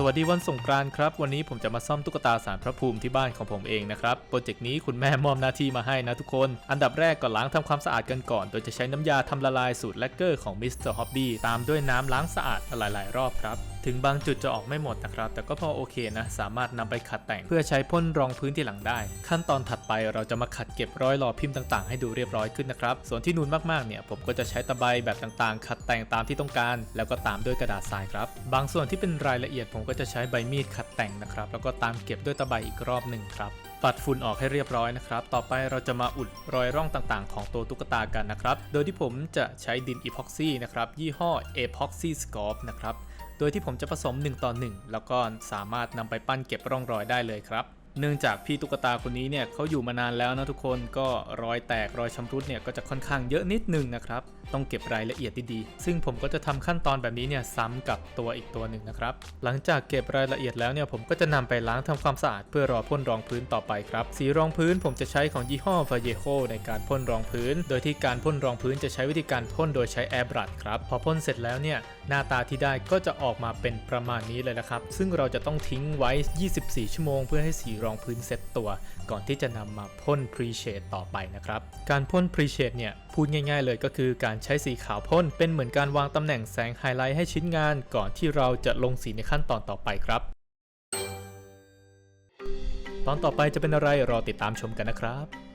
สวัสดีวันสงกรานต์ครับ วันนี้ผมจะมาซ่อมตุ๊กตาสารพระภูมิที่บ้านของผมเองนะครับ โปรเจกต์นี้คุณแม่มอบหน้าที่มาให้นะทุกคน อันดับแรกก็ล้างทำความสะอาดกันก่อน โดยจะใช้น้ำยาทำละลายสูตรแลกเกอร์ของมิสเตอร์ฮอบบี้ตามด้วยน้ำล้างสะอาดหลาย ๆ รอบครับ ถึงบางจุดจะออกไม่หมดนะครับ แต่ก็พอโอเคนะ สามารถนำไปขัดแต่งเพื่อใช้พ่นรองพื้นที่หลังได้ ขั้นตอนถัดไปเราจะมาขัดเก็บรอยหล่อพิมพ์ต่างๆ ให้ดูเรียบร้อยขึ้นนะครับ ส่วนที่นูนมากๆเนี่ยผมก็จะใช้ตะไบแบบต่างๆ ขัดแต่งตามที่ต้องการ แล้วก็ตามด้วยกระดาษทรายครับ บางส่วนที่เป็นรายละเอียดผมก็จะใช้ใบมีดขัดแต่งนะครับ แล้วก็ตามเก็บด้วยตะไบอีกรอบหนึ่งครับปัดฝุ่นออกให้เรียบร้อยนะครับ ต่อไปเราจะมาอุดรอยร่องต่างๆ ของตัวตุ๊กตากันนะครับ โดยที่ผมจะใช้ดินอีพ็อกซี่นะครับ ยี่ห้อ Epoxy Scorp นะครับ โดยที่ผมจะผสม 1 ต่อ 1 แล้วก็สามารถนำไปปั้นเก็บร่องรอยได้เลยครับ เนื่องจากพี่ตุ๊กตาคนนี้เนี่ยเขาอยู่มานานแล้วนะทุกคนก็รอยแตกรอยชำรุดเนี่ยก็จะค่อนข้างเยอะนิดนึงนะครับ ต้องเก็บรายละเอียดดีๆ ซึ่งผมก็จะทำขั้นตอนแบบนี้เนี่ยซ้ำกับตัวอีกตัวหนึ่งนะครับ หลังจากเก็บรายละเอียดแล้วเนี่ยผมก็จะนำไปล้างทำความสะอาดเพื่อรอพ่นรองพื้นต่อไปครับ สีรองพื้นผมจะใช้ของยี่ห้อ Vallejo ในการพ่นรองพื้น โดยที่การพ่นรองพื้นจะใช้วิธีการพ่นโดยใช้แอร์บรัชครับพอพ่นเสร็จแล้วเนี่ยหน้าตาที่ได้ก็จะออกมาเป็นประมาณนี้เลยนะครับ ซึ่งเราจะต้องทิ้งไว้ 24 ชั่วโมงเพื่อให้สีรองพื้นเซ็ตตัว ก่อนที่จะนำมาพ่นพรีเชดต่อไปนะครับ การพ่นพรีเชดเนี่ยพูดง่าย ๆ เลยก็คือการใช้สีขาวพ่นเป็นเหมือนการวางตำแหน่งแสงไฮไลท์ให้ชิ้นงาน ก่อนที่เราจะลงสีในขั้นตอนต่อไปครับ ตอนต่อไปจะเป็นอะไรรอติดตามชมกันนะครับ